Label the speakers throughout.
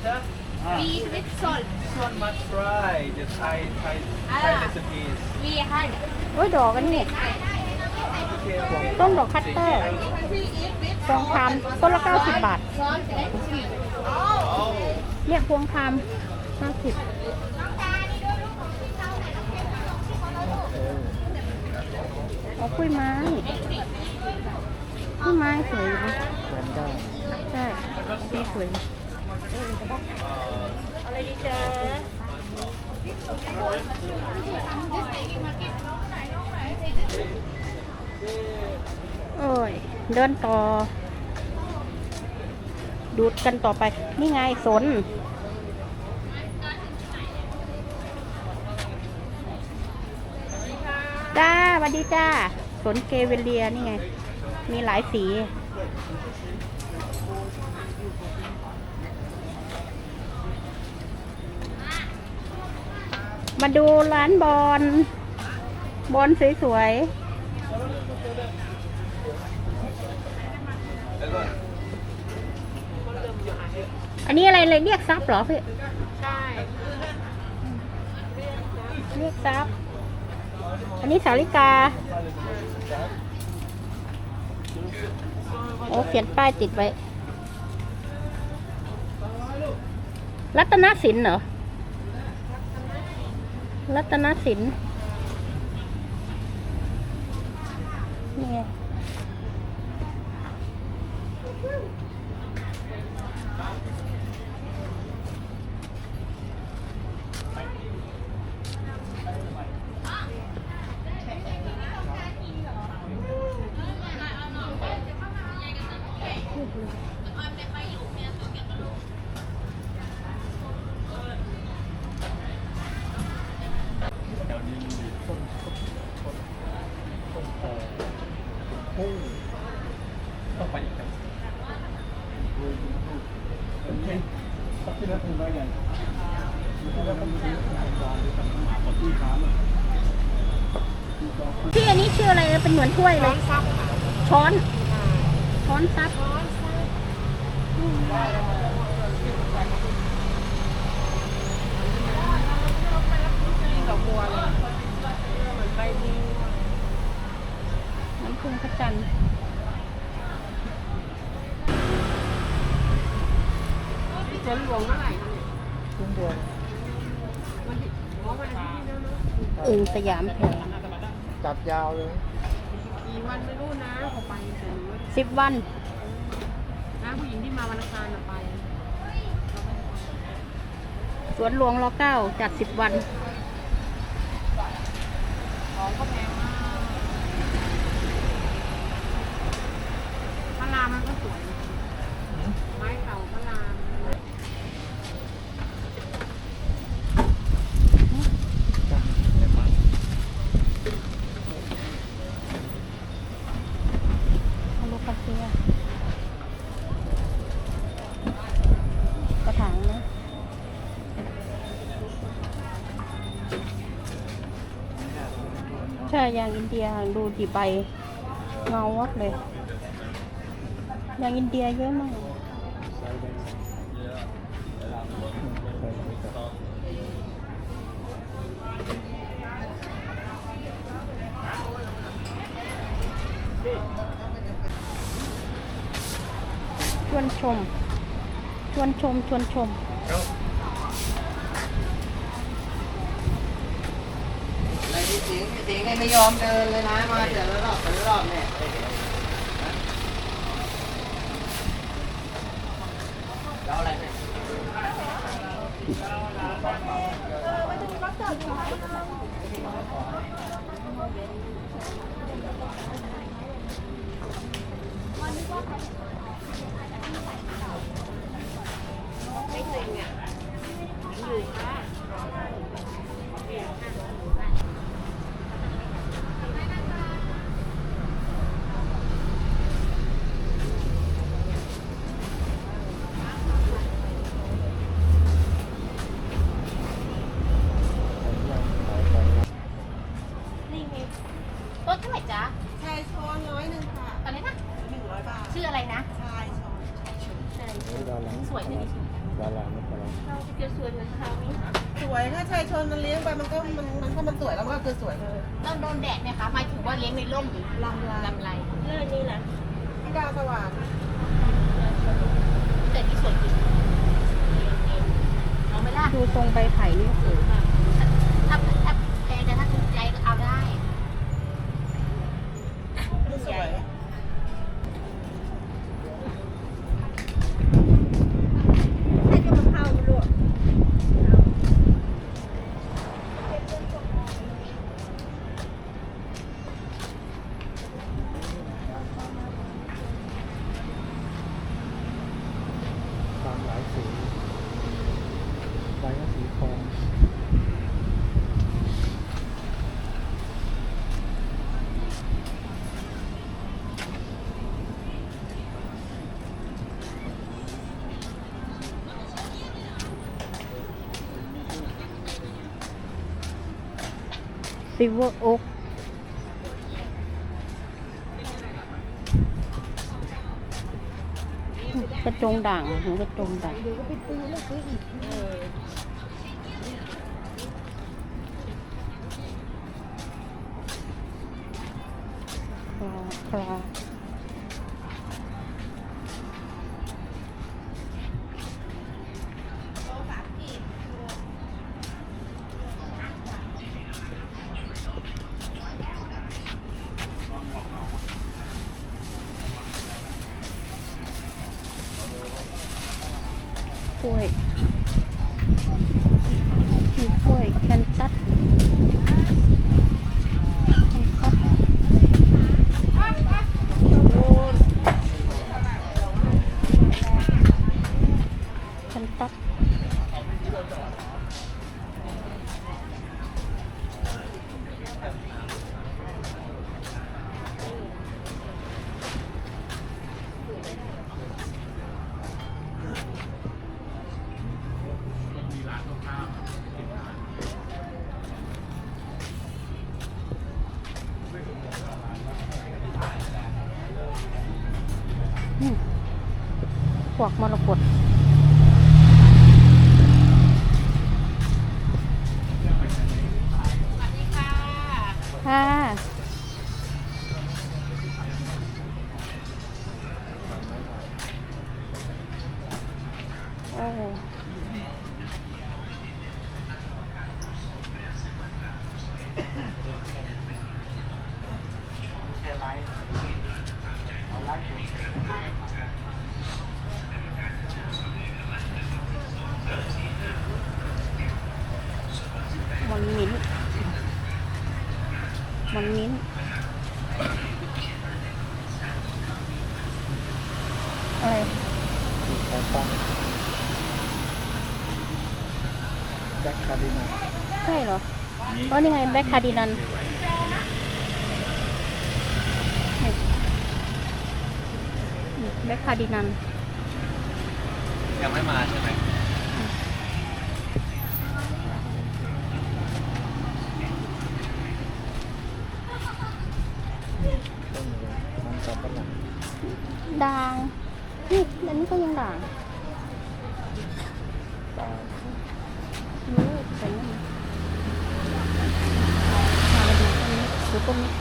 Speaker 1: Peter?
Speaker 2: Beef with salt.
Speaker 1: This one must try. The Thai Thai Thai
Speaker 2: Ah.
Speaker 1: recipes.
Speaker 2: We had
Speaker 3: โอ้ยดอกอันนี้
Speaker 1: Okay.
Speaker 3: ต้นดอกคัตเตอร์พวงพามต้นละ 90 บาท
Speaker 2: salt and sweet.
Speaker 3: เนี่ยพวงพาม50เอาคุยไม้คุยไม้สวยอยู่นะใช่นี่สวย อะไรดีจ๊ะโอ้ย เดินต่อ ดูดกันต่อไป นี่ไงสนจ้าสวัสดีจ้า สนเกเวเลียนี่ไง มีหลายสี มาดูร้านบอลบอลสวยๆ อันนี้อะไรเลยเรียกซับเหรอพี่
Speaker 2: ใช่
Speaker 3: เรียกซับ อันนี้สาลิกา โอ้เขียนป้ายติดไว้ รัตนสินเหรอ รัตนสินนี่ไง
Speaker 1: ต้องไปอีกครับโอเคที่นั่นคือว่าไง
Speaker 3: พี่อันนี้ชื่ออะไรเป็นเหมือนถ้วยเลยช้อนช้อนซับ
Speaker 2: ดอกบัวเลยเหมือนใบดี
Speaker 3: น้ำพึ่งพระจันทร์
Speaker 2: สวนหลวงเมื่อไหร่คะเนี่ย
Speaker 4: ทุ่งบัว
Speaker 2: วันที่อ๋อวันอาทิตย์นี้แล้วเนอะ
Speaker 3: อึ่งสยามแพง
Speaker 4: จัดยาวเลย
Speaker 2: กี่วันไม่รู้นะเขาไปถึง
Speaker 3: สิบวัน
Speaker 2: นะผู้หญิงที่มาวันอังคารน่ะไป
Speaker 3: สวนหลวงรอเก้าจัดสิบวัน
Speaker 2: ของก็แพงมากพระรามมันก็สวยนะไม้เก่าพระราม
Speaker 3: อโลคาเซียกระถางนะ ใช่ ยางอินเดียดูดีใบเงาวัดเลย ยางอินเดียเยอะมากชวนชม ชวนชม ชวนชม
Speaker 4: สิงสิงไม่ยอมเดินเลยนะ มาแต่ละรอบแต่ละรอบเนี่ยเอาอะไรเนี่ย
Speaker 2: นี่ไงต้นเท่าไหร่จ๊ะ
Speaker 5: ชายช้อนร้อยหนึ่งค่ะ
Speaker 2: อะไรนะ
Speaker 5: หนึ่งร้อยบาท
Speaker 2: ชื่ออะไรนะ
Speaker 5: ชายช้อน
Speaker 2: ใช่สวยที่นี่
Speaker 1: ดาราไม่ดารา
Speaker 2: เราจะสวยเหมือนเขาไหม
Speaker 5: สวยถ้าชายชนมันเลี้ยงไปมันก็มันมันถ้ามันสวยแล้วมันก็คือสวยเลย
Speaker 6: ต้องโดนแดดไหมคะหมายถึงว่าเลี้ยงในร่มหรือ
Speaker 5: ลำลาย
Speaker 6: ลำไร
Speaker 2: เรื่องนี้แหละ
Speaker 5: พี่ดาวสว่าง
Speaker 6: แต่ที่สวยจริงเอาไหม่ล่ะ
Speaker 3: ดูทรงใบไผ่นี่สวยมาก
Speaker 6: ถ้าถ้าแพงแต่ถ้าถูกใจก็เอาได้
Speaker 5: มันสวย
Speaker 2: ให้กระเพราลวก
Speaker 1: ตามหลายสีใบก็สีทอง
Speaker 3: ซิเวอร์โอ๊กกระจงด่างหมือนกระจงด่างปลาปลา พวกมรกตค่ะโอ้มันมิ้นท์มันมิ้นท์อะไร
Speaker 1: แอนตันแจ็คคาร์ดินา
Speaker 3: ใช่เหรอ อ๋อนี่ไงแบ็คคาร์ดินันแบ็คคาร์ดินัน
Speaker 1: ยังไม่มาใช่ไหมต้นเลยมันสับปะหลัง
Speaker 3: ด่างนี่อันนี้ก็ยังด่าง
Speaker 1: ตา
Speaker 3: รู้แต่นี่มาดูต้นนี้ดู ต้นนี้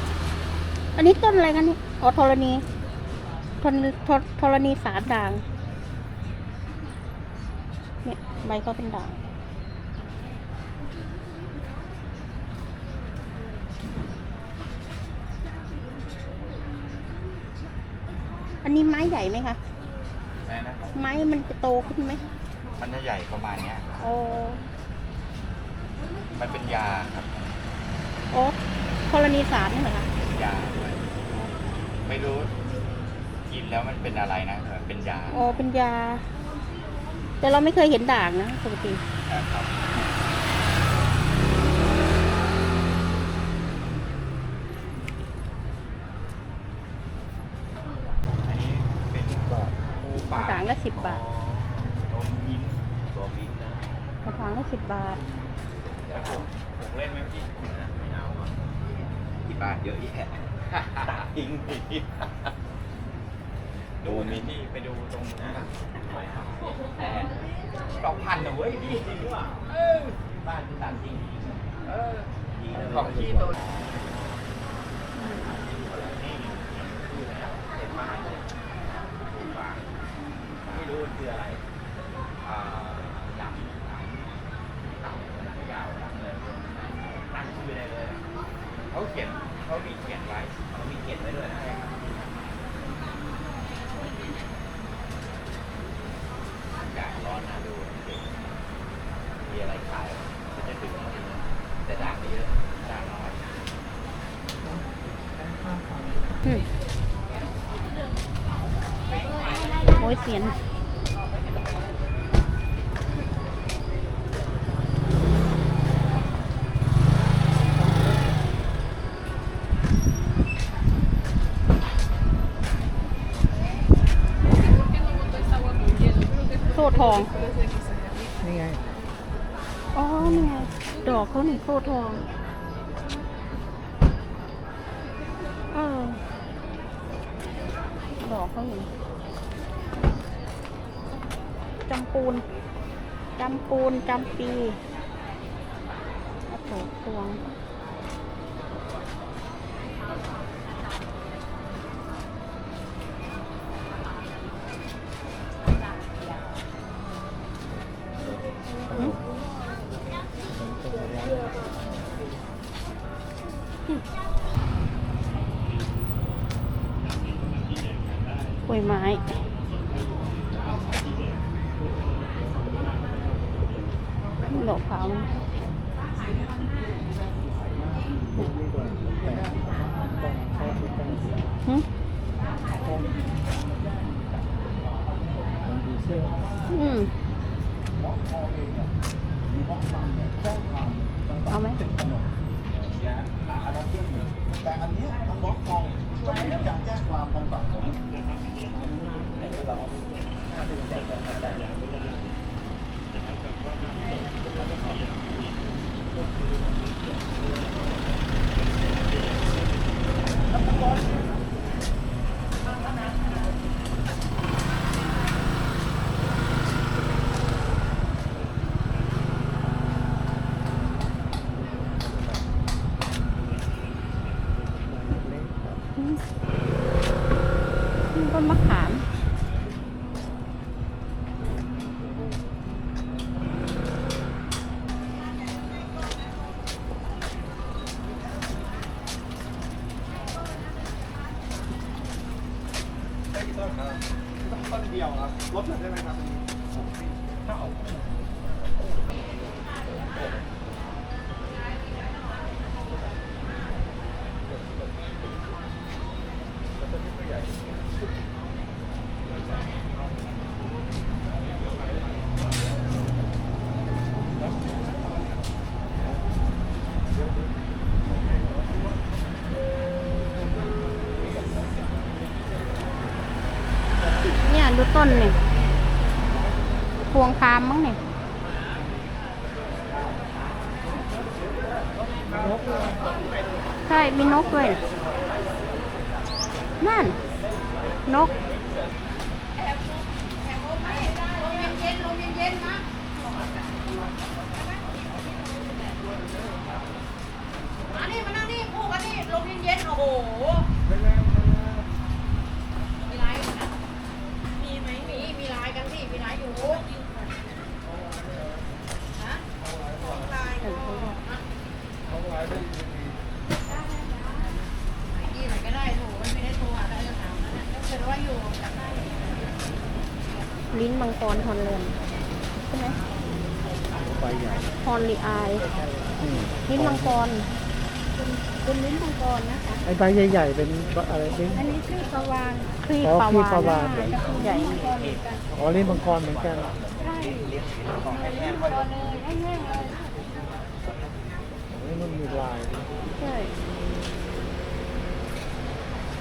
Speaker 3: อันนี้ต้นอะไรกันนี่อ๋อธรณีธรณีธรธรณีสารด่าง เนี่ยใบเขาเป็นด่าง อันนี้ไม้ใหญ่ไหมคะ
Speaker 4: แม่นะครับ
Speaker 3: ไม้มันจะโตขึ้นไหม
Speaker 4: มันจะใหญ่ประมาณเนี้ย
Speaker 3: โอ้
Speaker 4: มันเป็นยาครับ
Speaker 3: โอ้ ธรณีสารนี่เหรอคะ
Speaker 4: เป็นยาด้วยไม่รู้ กินแล้วมันเป็นอะไรนะแต่มันเป็นยา
Speaker 3: อ๋อเป็นยา แต่เราไม่เคยเห็นด่างนะปกติ
Speaker 4: นะครับอันนี้เป็น
Speaker 1: บาท
Speaker 4: ปูป่า
Speaker 3: ด่างละสิบบาท
Speaker 4: ตัวมิ้นตัวมิ้นนะ
Speaker 3: กระถางละสิบบาท
Speaker 4: แล้วผมผมเล่นไหมพี่ไม่เอาอะที่บ้านเยอะแยะทิ้งทีดูมินนี่ไปดู ตรงนั้นแพรสองพันนะเว้ยพี่จริงว่ะเออบ้านตัดจริงเออของที่ตัวไม่รู้คืออะไรอ่าหลังหลังหลังยาวหลังเลยตั้งชื่อได้เลยเขาเขียนเขามีเขียนไว้เขามีเขียนไว้ด้วยนะ อากาศร้อนนะดูมีอะไรขายก็จะถึงแต่ด่างไม่เยอะด่างน้อย
Speaker 3: อืมโอ้ยเสียน โซ่ทอง
Speaker 1: นี่ไง
Speaker 3: อ๋อนี่ไง ดอกเขานี่โซ่ทองเออดอกเขาอยู่จำปูน จำปูน จำปีโอ้โหพวง ดอกขาวมัน
Speaker 1: แต่ต้องเข้าที่ตั้งเสียง
Speaker 3: หึ
Speaker 1: ต้องมันดีเซล
Speaker 3: อืมเอาไหม
Speaker 7: แต่อันเนี้ยทางบล็อกคองจะไม่มีการแจ้งความทางฝั่งผม
Speaker 3: อืมนี่ต้นมะขาม
Speaker 7: ต้นเดียวครับลดหน่อยได้ไหมครับถ้าเอา
Speaker 3: เนี่ย ดูต้นนี่พวงคามมั้งเนี่ยใช่ มีนกด้วย นั่น นก
Speaker 5: มานี่มานั่งนี่พูกันนี่ลมเย็นๆโอ้โห มีไลฟ์นะมีไหมมี มีไล ฟ์กันสิมีไลฟ์อยู่ฮะของไลน์ก็ยี่ไหนก็ได้โถไม่ได้โทรหาได้จะถามนะถ้าเกิดว่าอยู่จับได้
Speaker 3: ลิ้นมังกรฮอนแลนด์ใช่ไหม
Speaker 1: ใบใหญ่
Speaker 3: ฮอนลีอาย
Speaker 1: อืม
Speaker 3: ลิ้นมังกร เป็นลิ้นมังกรนะคะ
Speaker 1: ไอ้ใบใหญ่ๆเป็นอะไรลิ้น
Speaker 3: อันนี้คือปลาวานครีบ
Speaker 1: อ๋อ
Speaker 3: ปลา
Speaker 1: ครีบ
Speaker 3: วาน
Speaker 1: ปลาวาฬ
Speaker 3: ใหญ่
Speaker 1: อ๋อลิ้นมังกรเหมือนกัน
Speaker 3: ตัวเลยแห้งๆเลย
Speaker 1: นี่มันมีลาย
Speaker 3: ใช่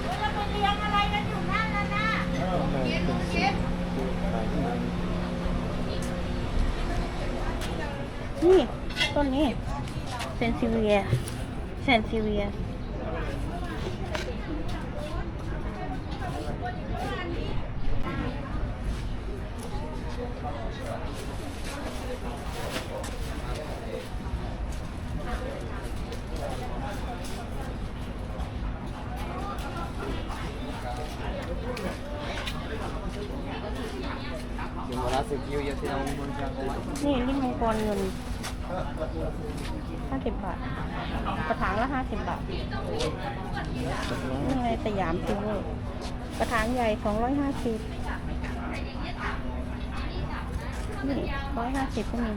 Speaker 6: แล้วไปเลี้ยงอะไรกันอยู่นั่นน่ะนะ
Speaker 1: ข้างในเป็นสีคือลายข้างใน
Speaker 3: นี่ต้นนี้เซนซิเวีย เซนซิเวีย
Speaker 1: เนี่
Speaker 3: ลิ้นมังกรเงิน ห้าสิบบาท กระถางละห้าสิบบาทนี่ไงสยามซิลเวอร์กระถางใหญ่สองร้อยห้าสิบนี่ร้อยห้าสิบก็มี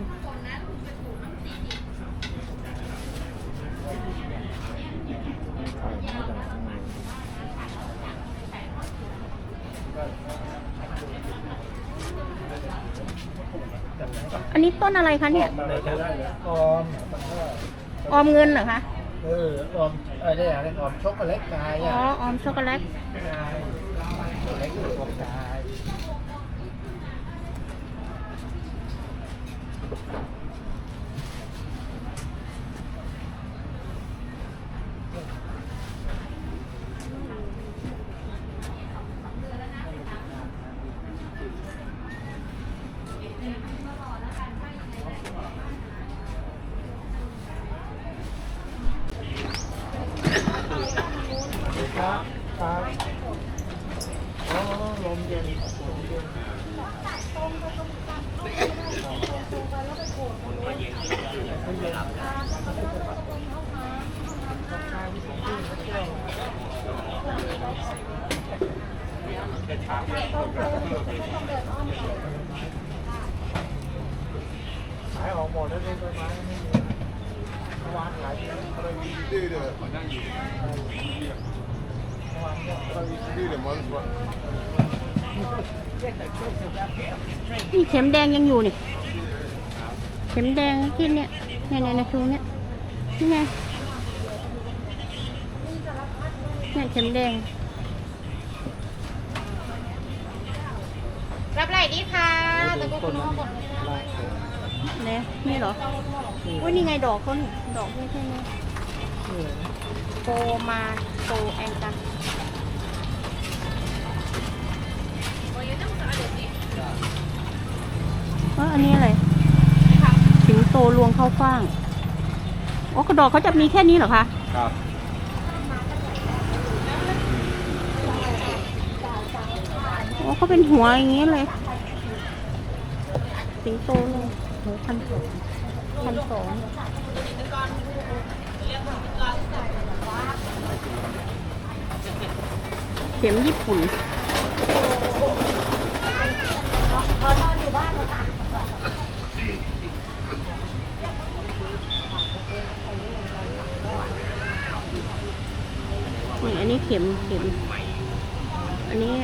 Speaker 3: อันนี้ต้นอะไรคะเนี่ย
Speaker 1: ออม
Speaker 3: ออมเงินเหรอคะ
Speaker 1: เออออมอะไรอะไรออมช็อกโกแลตกาย
Speaker 3: อ๋อ
Speaker 1: อะ
Speaker 3: ออมช็อกโกแลต
Speaker 1: กายเล็กอยู่ตรงกาย ครับครับอ๋อลมเย็นลมเย็นขายออกหมดแล้วเลยต้นไม้ไม่มีเมื่อวานขายอะไรมีดื้อเลย
Speaker 3: นี่เข็มแดงยังอยู่นี่ เข็มแดงที่เนี่ยเนี่ยในในชูเนี่ยนี่ไงเนี่ยเข็มแดง
Speaker 6: รับไหล่ดีค่ะตะกุคุณพ่อหมด
Speaker 3: เนี่ยนี่เหรออุ้ยนี่ไงดอกเขานี่ดอกไม่ใช่ไหมโปมาโปแองกัน ว่าอันนี้อะไรสิงโตลวงเข้าฟ่างอ๋อกระดอกเขาจะมีแค่นี้เหรอคะ
Speaker 4: ครับ
Speaker 3: อ๋อเขาเป็นหัวอย่างนี้เลย สิงโตเลยโหพันสองพันสองเข็มญี่ปุ่น นี่อันนี้เข็มเข็ม อันนี้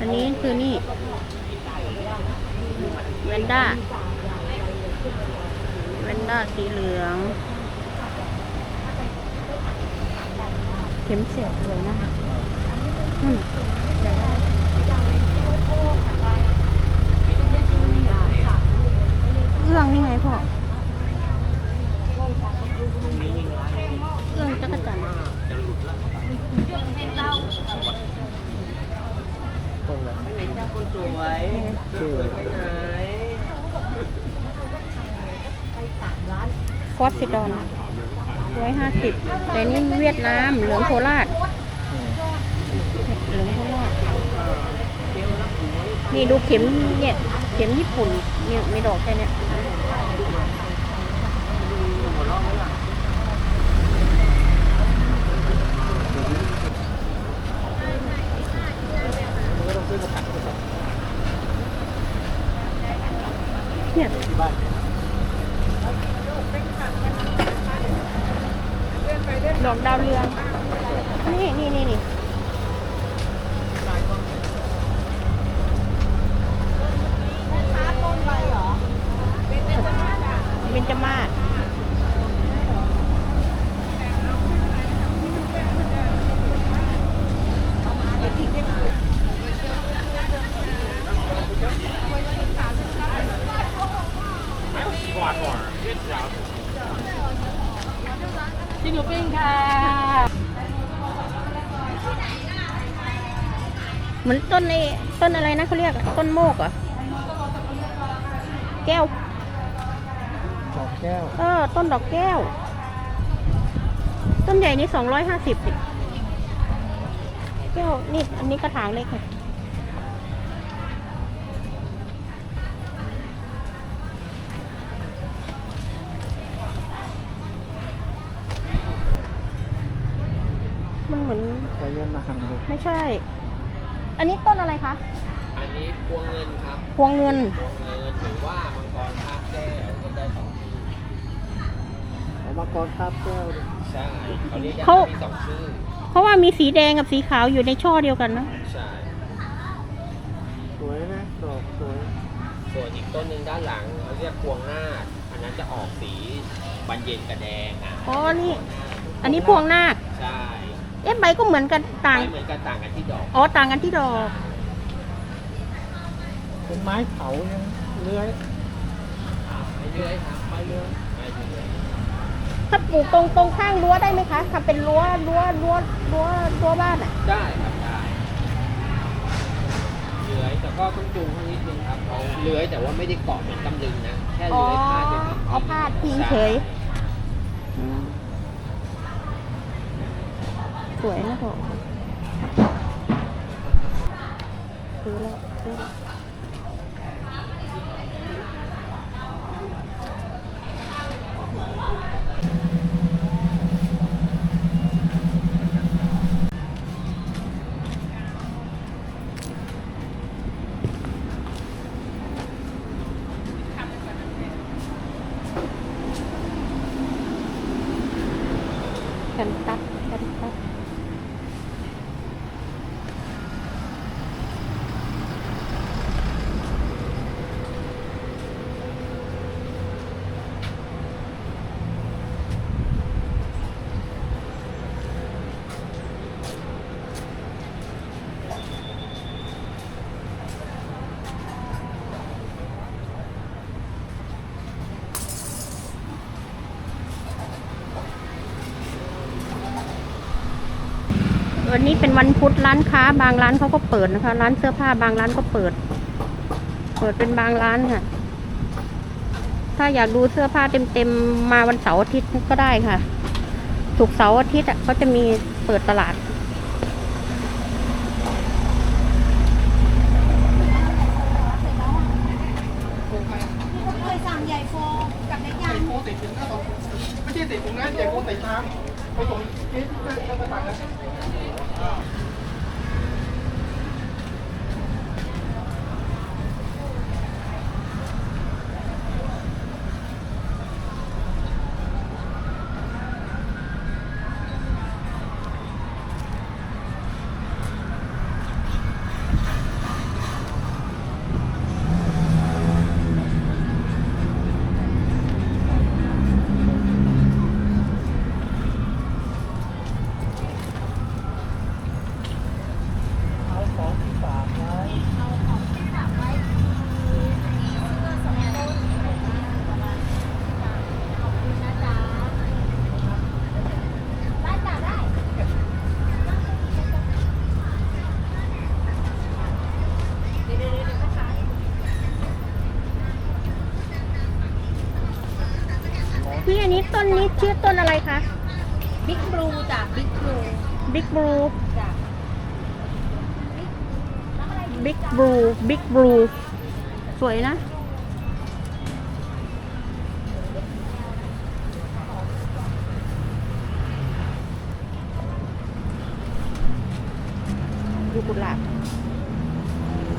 Speaker 3: อันนี้คือนี่เวนด้าเวนด้าสีเหลือง เข็มเสียบเลยนะคะเอื้องนี่ไงพ่อ เอื้อง จักรจันทร์
Speaker 1: ต้าคนอะไรชื่อ
Speaker 3: ฟอสซิดอนร้อยห้าสิบแต่นี่เวียดนามเหลืองโคราชเหลืองโคราชนี่ดูเข็มเนี่ย เข็มญี่ปุ่นเนี่ยมีดอกแค่เนี้ยดอกดาวเรือง นี่นี่นี่นี่เบญจมาศจินูปิ้งค่ะ เหมือนต้นไอ้ต้นอะไรนะเขาเรียกอะต้นโมกเหรอแก้ว
Speaker 1: ดอกแก้ว
Speaker 3: เออ ต้นดอกแก้ว ต้นใหญ่นี่สองร้อยห้าสิบแก้วนี่อันนี้กระถางเล็กค่ะมันเหมือน
Speaker 1: ใช้ยันนานเลย
Speaker 3: ไม่ใช่ อันนี้ต้นอะไรคะ
Speaker 8: อันนี้พวงเงินครับ
Speaker 3: พวงเงิน
Speaker 8: พวงเงินหรือว่ามังกรคาบแก้วก็ได้สองชื่อ
Speaker 1: เอามากรคาบแก้วดิ
Speaker 8: ใช่เขาเรียกกัน
Speaker 3: เขา
Speaker 8: มีสองชื่อ
Speaker 3: เพราะว่ามีสีแดงกับสีขาวอยู่ในช่อเดียวกันนะ
Speaker 8: ใช่
Speaker 1: สวยนะดอกสวย
Speaker 8: ส่วนอีกต้นหนึ่งด้านหลังเขาเรียกพวงนาคอันนั้นจะออกสีบานเย็นกับแดงอะ
Speaker 3: อ๋อนี่ อันนี้พวงนาค
Speaker 8: ใช่
Speaker 3: เอ๊ะใบก็เหมือนกันต่าง
Speaker 8: ไม่เหมือนกันต่างกันที่ดอก
Speaker 3: อ๋อต่างกันที่ดอก
Speaker 1: เป็นไม้เถายังเลื้อย
Speaker 8: ไม่เลื่อยครับไม่เลื่อยไม่เลื่อย
Speaker 3: ถ้าปลูกตรงตรงข้างรั้วได้ไหมคะทำเป็นรั้วรั้วรั้วรั้วรั้วบ้านอะ
Speaker 8: ได้ครับได้เลื้อยแต่ก็ต้องจูงเขานิดนึงครับเขาเลื้อยแต่ว่าไม่ได้เกาะเหมือนตำลึงนะ แค่
Speaker 3: อ๋อ
Speaker 8: เลื้อยพาดเฉยๆ
Speaker 3: เอาพาดพิงเฉยอื สวยนะพ่อซื้อแล้วซื้อแล้วกันตัดกันตัด วันนี้เป็นวันพุธร้านค้า บางร้านเขาก็เปิดนะคะ ร้านเสื้อผ้าบางร้านก็เปิด เปิดเป็นบางร้านค่ะ ถ้าอยากดูเสื้อผ้าเต็มๆมาวันเสาร์อาทิตย์ก็ได้ค่ะถูกเสาร์อาทิตย์อะเขาจะมีเปิดตลาด
Speaker 9: เคยสั่งใหญ่โฟกับเล็กยั
Speaker 6: ใส่โค้ใส่ถุงน้าตรงไม่ใช่ใส่ถุงนะใส่โค้ใส่ชามไปส่ง
Speaker 3: ชื่อต้นอะไรคะ
Speaker 9: บิ๊กบลูจ้ะบิ๊กบลู
Speaker 3: บิ๊กบลู
Speaker 9: จ้ะ
Speaker 3: บิ๊กบลูบิ๊กบลูสวยนะ ดูกุหลาบ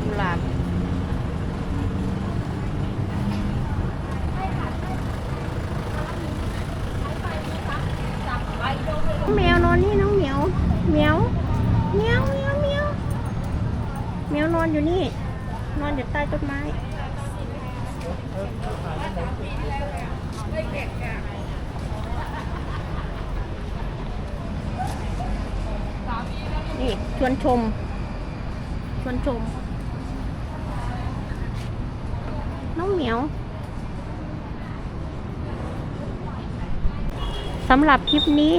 Speaker 3: กุหลาบ แมวน อนนี่น้องเหมียวเหมียวเหมียวเหมียวเหมียวเหมียวนอนอยู่นี่ นอนอยู่ใต้ต้นไม้นี่ชวนชม ชวนชม น้องเหมียวสำหรับคลิปนี้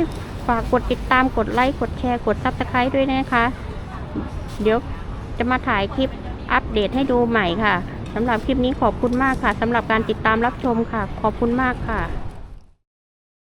Speaker 3: ฝากกดติดตามกดไลค์กดแชร์กดซับสไครต์ด้วยนะคะ เดี๋ยวจะมาถ่ายคลิปอัปเดตให้ดูใหม่ค่ะสำหรับคลิปนี้ขอบคุณมากค่ะสำหรับการติดตามรับชมค่ะ ขอบคุณมากค่ะ